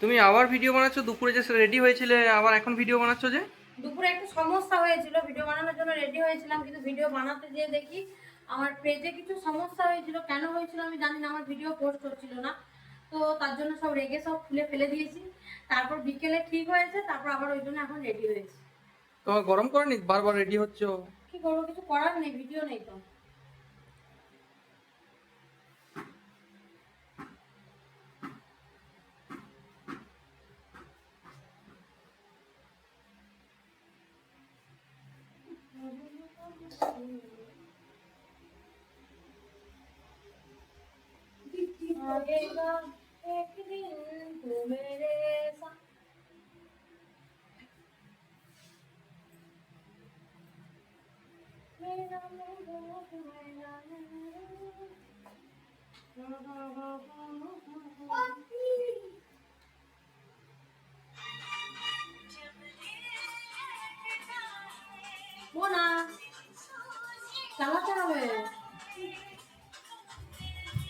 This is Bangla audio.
তুমি আবার ভিডিও বানাচ্ছো? দুপুরে যে রেডি হয়েছিলে আবার এখন ভিডিও বানাচ্ছো যে? দুপুরে একটু সমস্যা হয়েছিল ভিডিও বানানোর জন্য রেডি হয়েছিলাম কিন্তু ভিডিও বানাতে গিয়ে দেখি আমার পেজে কিছু সমস্যা হয়েছিল। কেন হয়েছিল আমি জানি না আমার ভিডিও পোস্ট হচ্ছিল না। তো তার জন্য সব রেগে সব খুলে ফেলে দিয়েছি। তারপর বিকেলে ঠিক হয়েছে তারপর আবার ওই জন্য এখন রেডি হয়েছি। তোমার গরম করে করেনি বারবার রেডি হচ্ছো? কি করব কিছু করার নেই ভিডিও নেই তো। आएगा एक दिन तू मेरे साथ मेरा मोहब्बत मेरा 장난처럼 해.